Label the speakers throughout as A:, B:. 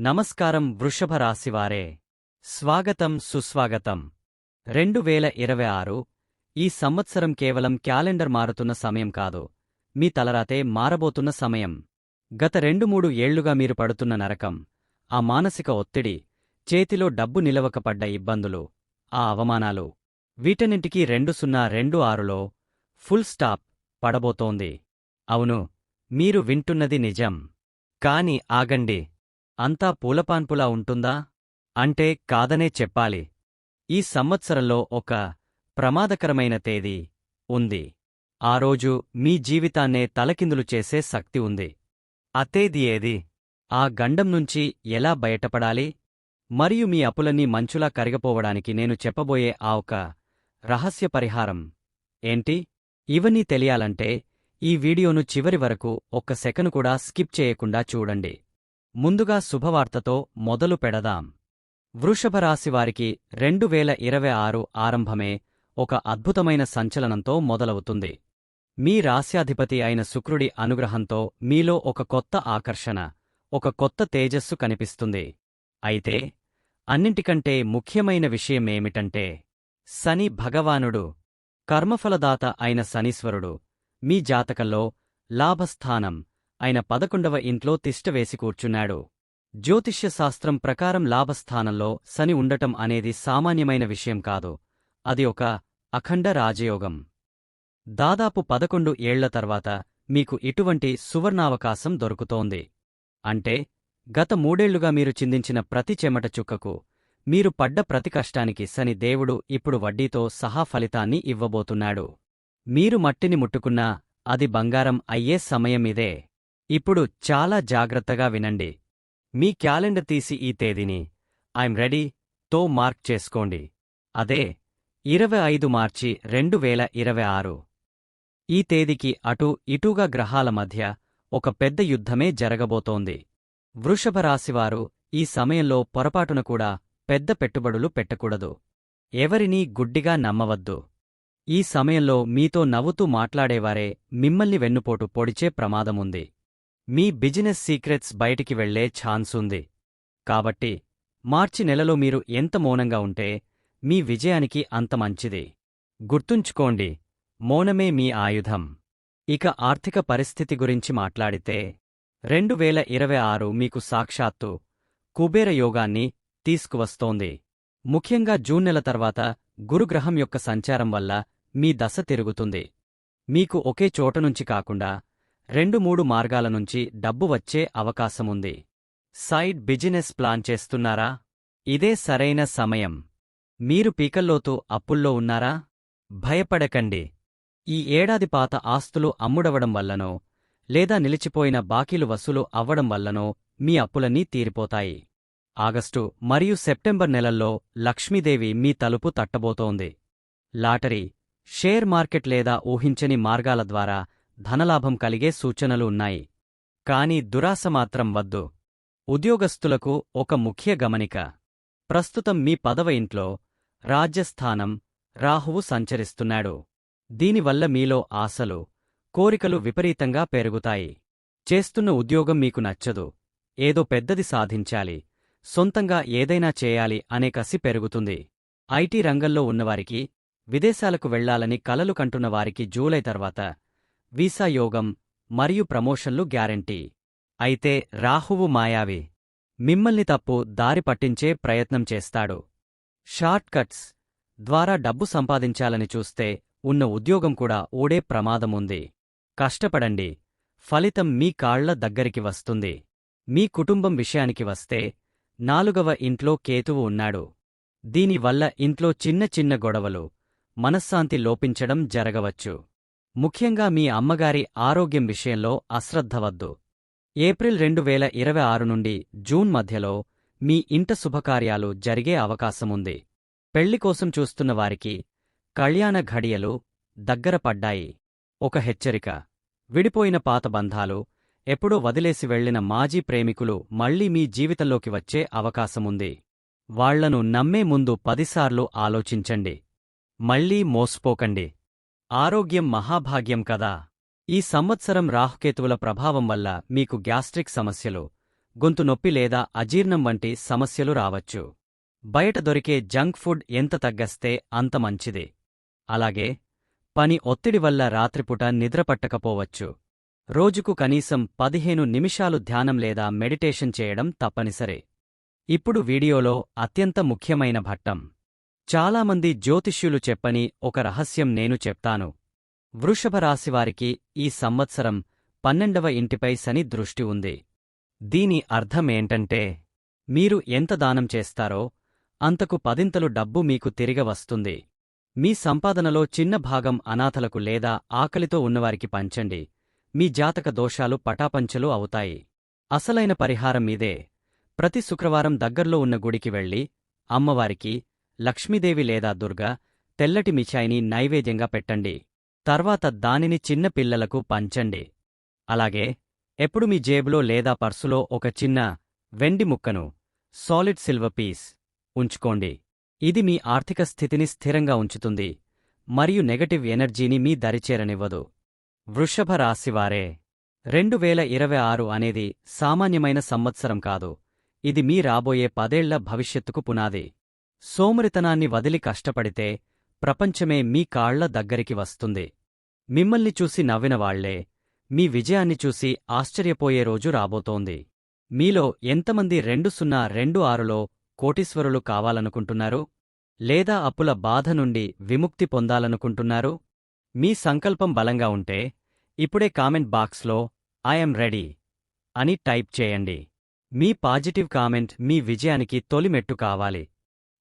A: నమస్కారం వృషభ రాశివారే స్వాగతం సుస్వాగతం. రెండు వేల ఇరవై ఆరు ఈ సంవత్సరం కేవలం క్యాలెండర్ మారుతున్న సమయం కాదు మీ తలరాతే మారబోతున్న సమయం. గత రెండు మూడు ఏళ్ళుగా మీరు పడుతున్న నరకం ఆ మానసిక ఒత్తిడి చేతిలో డబ్బు నిలవకపడ్డ ఇబ్బందులు ఆ అవమానాలు. వీటన్నింటికీ రెండు సున్నా రెండు ఆరులో ఫుల్ స్టాప్ పడబోతోంది. అవును మీరు వింటున్నది నిజం. కాని ఆగండి అంతా పూలపాన్పులా ఉంటుందా? అంటే కాదనే చెప్పాలి. ఈ సంవత్సరంలో ఒక ప్రమాదకరమైన తేదీ ఉంది. ఆ రోజు మీ జీవితాన్నే తలకిందులు చేసే శక్తి ఉంది. అతేది ఏది? ఆ గండం నుంచి ఎలా బయటపడాలి? మరియు మీ అప్పులన్నీ మంచులా కరిగపోవడానికి నేను చెప్పబోయే ఆ ఒక రహస్య పరిహారం ఏంటి? ఇవన్నీ తెలియాలంటే ఈ వీడియోను చివరి వరకు ఒక్క సెకను కూడా స్కిప్ చేయకుండా చూడండి. ముందుగా శుభవార్తతో మొదలు పెడదాం. వృషభరాశివారికి రెండు వేల ఇరవై ఆరు ఆరంభమే ఒక అద్భుతమైన సంచలనంతో మొదలవుతుంది. మీ రాశ్యాధిపతి అయిన శుక్రుడి అనుగ్రహంతో మీలో ఒక కొత్త ఆకర్షణ ఒక కొత్త తేజస్సు కనిపిస్తుంది. అయితే అన్నింటికంటే ముఖ్యమైన విషయమేమిటంటే శని భగవానుడు కర్మఫలదాత అయిన శనీశ్వరుడు మీ జాతకంలో లాభస్థానం ఆయన పదకొండవ ఇంట్లో తిష్టవేసి కూర్చున్నాడు. జ్యోతిష్య శాస్త్రం ప్రకారం లాభస్థానంలో శని ఉండటం అనేది సామాన్యమైన విషయం కాదు. అది ఒక అఖండ రాజయోగం. దాదాపు పదకొండు ఏళ్ళ తర్వాత మీకు ఇటువంటి సువర్ణావకాశం దొరుకుతోంది. అంటే గత మూడేళ్ళుగా మీరు చిందించిన ప్రతి చెమట చుక్కకు మీరు పడ్డ ప్రతి కష్టానికి శని దేవుడు ఇప్పుడు వడ్డీతో సహా ఫలితాన్ని ఇవ్వబోతున్నాడు. మీరు మట్టిని ముట్టుకున్నా అది బంగారం అయ్యే సమయం ఇదే ఇప్పుడు చాలా జాగ్రత్తగా వినండి. మీ క్యాలెండర్ తీసి ఈ తేదీని ఐఎమ్ రెడీ తో మార్క్ చేసుకోండి. అదే ఇరవై ఐదు మార్చి రెండు వేల ఇరవై ఆరు. ఈ తేదీకి అటు ఇటుగా గ్రహాల మధ్య ఒక పెద్ద యుద్ధమే జరగబోతోంది. వృషభరాశివారు ఈ సమయంలో పొరపాటున కూడా పెద్ద పెట్టుబడులు పెట్టకూడదు. ఎవరినీ గుడ్డిగా నమ్మవద్దు. ఈ సమయంలో మీతో నవ్వుతూ మాట్లాడేవారే మిమ్మల్ని వెన్నుపోటు పొడిచే ప్రమాదముంది. మీ బిజినెస్ సీక్రెట్స్ బయటికి వెళ్ళే ఛాన్సుంది కాబట్టి మార్చి నెలలో మీరు ఎంత మౌనంగా ఉంటే మీ విజయానికి అంత మంచిది. గుర్తుంచుకోండి మౌనమే మీ ఆయుధం. ఇక ఆర్థిక పరిస్థితి గురించి మాట్లాడితే రెండు వేల ఇరవై ఆరు మీకు సాక్షాత్తు కుబేర యోగాన్ని తీసుకువస్తోంది. ముఖ్యంగా జూన్ నెల తర్వాత గురుగ్రహం యొక్క సంచారం వల్ల మీ దశ తిరుగుతుంది. మీకు ఒకే చోట నుంచి కాకుండా రెండు మూడు మార్గాల నుంచి డబ్బు వచ్చే అవకాశముంది. సైడ్ బిజినెస్ ప్లాన్ చేస్తున్నారా? ఇదే సరైన సమయం. మీరు పీకల్లోతూ అప్పుల్లో ఉన్నారా? భయపడకండి. ఈ ఏడాది పాత ఆస్తులు అమ్ముడవడం వల్లనో లేదా నిలిచిపోయిన బాకీలు వసూలు అవ్వడం వల్లనో మీ అప్పులన్నీ తీరిపోతాయి. ఆగస్టు మరియు సెప్టెంబర్ నెలల్లో లక్ష్మీదేవి మీ తలుపు తట్టబోతోంది. లాటరీ షేర్ మార్కెట్ లేదా ఊహించని మార్గాల ద్వారా ధనలాభం కలిగే సూచనలు ఉన్నాయి. కాని దురాశ మాత్రం వద్దు. ఉద్యోగస్తులకు ఒక ముఖ్య గమనిక. ప్రస్తుతం మీ పదవ ఇంట్లో రాజ్యస్థానం రాహువు సంచరిస్తున్నాడు. దీనివల్ల మీలో ఆశలు కోరికలు విపరీతంగా పెరుగుతాయి. చేస్తున్న ఉద్యోగం మీకు నచ్చదు. ఏదో పెద్దది సాధించాలి. సొంతంగా ఏదైనా చేయాలి అనే కసి పెరుగుతుంది. ఐటీ రంగంలో ఉన్నవారికి విదేశాలకు వెళ్ళాలని కలలు కంటున్నవారికి జూలై తర్వాత వీసా యోగం మరియు ప్రమోషన్లు గ్యారంటీ. అయితే రాహువు మాయావి. మిమ్మల్ని తప్పు దారి పట్టించే ప్రయత్నం చేస్తాడు. షార్ట్ కట్స్ ద్వారా డబ్బు సంపాదించాలని చూస్తే ఉన్న ఉద్యోగం కూడా ఊడే ప్రమాదముంది. కష్టపడండి. ఫలితం మీ కాళ్ళ దగ్గరికి వస్తుంది. మీ కుటుంబం విషయానికి వస్తే నాలుగవ ఇంట్లో కేతువు ఉన్నాడు. దీనివల్ల ఇంట్లో చిన్న చిన్న గొడవలు మనశ్శాంతి లోపించడం జరగవచ్చు. ముఖ్యంగా మీ అమ్మగారి ఆరోగ్యం విషయంలో అశ్రద్ధవద్దు. ఏప్రిల్ రెండు వేల ఇరవై ఆరు నుండి జూన్ మధ్యలో మీ ఇంట శుభకార్యాలు జరిగే అవకాశముంది. పెళ్ళి కోసం చూస్తున్న వారికి కళ్యాణ ఘడియలు దగ్గర పడ్డాయి. ఒక హెచ్చరిక. విడిపోయిన పాత బంధాలు ఎప్పుడో వదిలేసి వెళ్ళిన మాజీ ప్రేమికులు మళ్ళీ మీ జీవితంలోకి వచ్చే అవకాశముంది. వాళ్ళను నమ్మే ముందు పదిసార్లు ఆలోచించండి. మళ్ళీ మోసపోకండి. ఆరోగ్యం మహాభాగ్యం కదా. ఈ సంవత్సరం రాహుకేతువుల ప్రభావం వల్ల మీకు గ్యాస్ట్రిక్ సమస్యలు గొంతు నొప్పి లేదా అజీర్ణం వంటి సమస్యలు రావచ్చు. బయట దొరికే జంక్ ఫుడ్ ఎంత తగ్గస్తే అంత మంచిది. అలాగే పని ఒత్తిడి వల్ల రాత్రిపూట నిద్రపట్టకపోవచ్చు రోజుకు కనీసం పదిహేను నిమిషాలు ధ్యానం లేదా మెడిటేషన్ చేయడం తప్పనిసరి. ఇప్పుడు వీడియోలో అత్యంత ముఖ్యమైన భట్టం. చాలామంది జ్యోతిష్యులు చెప్పని ఒక రహస్యం నేను చెప్తాను. వృషభ రాశివారికి ఈ సంవత్సరం పన్నెండవ ఇంటిపై శని దృష్టి ఉంది. దీని అర్థమేంటంటే మీరు ఎంత దానం చేస్తారో అంతకు పదింతలు డబ్బు మీకు తిరిగ వస్తుంది. మీ సంపాదనలో చిన్న భాగం అనాథలకు లేదా ఆకలితో ఉన్నవారికి పంచండి. మీ జాతక దోషాలు పటాపంచలు అవుతాయి. అసలైన పరిహారం మీదే ప్రతి శుక్రవారం దగ్గర్లో ఉన్న గుడికి వెళ్ళి అమ్మవారికి లక్ష్మీదేవి లేదా దుర్గా తెల్లటి మిఠాయిని నైవేద్యంగా పెట్టండి. తర్వాత దానిని చిన్న పిల్లలకు పంచండి. అలాగే ఎప్పుడు మీ జేబులో లేదా పర్సులో ఒక చిన్న వెండి ముక్కను సాలిడ్ సిల్వర్ పీస్ ఉంచుకోండి. ఇది మీ ఆర్థిక స్థితిని స్థిరంగా ఉంచుతుంది మరియు నెగటివ్ ఎనర్జీని మీ దరిచేరనివ్వదు. వృషభ రాశివారే రెండు వేల ఇరవై ఆరు అనేది సామాన్యమైన సంవత్సరం కాదు. ఇది మీ రాబోయే పదేళ్ళ భవిష్యత్తుకు పునాది. సోమరితనాన్ని వదిలి కష్టపడితే ప్రపంచమే మీ కాళ్ళ దగ్గరికి వస్తుంది. మిమ్మల్ని చూసి నవ్వినవాళ్ళే మీ విజయాన్ని చూసి ఆశ్చర్యపోయే రోజు రాబోతోంది. మీలో ఎంతమంది రెండు సున్నా రెండు ఆరులో కోటీశ్వరులు కావాలనుకుంటున్నారు? లేదా అప్పుల బాధ నుండి విముక్తి పొందాలనుకుంటున్నారు? మీ సంకల్పం బలంగా ఉంటే ఇప్పుడే కామెంట్ బాక్స్లో ఐఎమ్ రెడీ అని టైప్ చేయండి. మీ పాజిటివ్ కామెంట్ మీ విజయానికి తొలిమెట్టు కావాలి.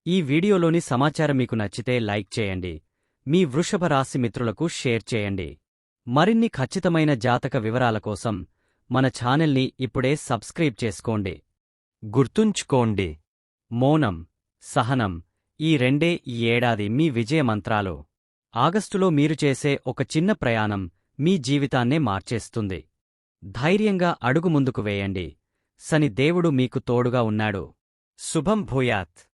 A: ఈ వీడియోలోని సమాచారం మీకు నచ్చితే లైక్ చేయండి. మీ వృషభ రాశి మిత్రులకు షేర్ చేయండి. మరిన్ని ఖచ్చితమైన జాతక వివరాల కోసం మన ఛానల్ని ఇప్పుడే సబ్స్క్రైబ్ చేసుకోండి. గుర్తుంచుకోండి. మౌనం సహనం ఈ రెండే ఈ ఏడాది మీ విజయమంత్రాలు ఆగస్టులో మీరు చేసే ఒక చిన్న ప్రయాణం మీ జీవితాన్నే మార్చేస్తుంది. ధైర్యంగా అడుగు ముందుకు వేయండి. సని దేవుడు మీకు తోడుగా ఉన్నాడు. శుభం భూయాత్.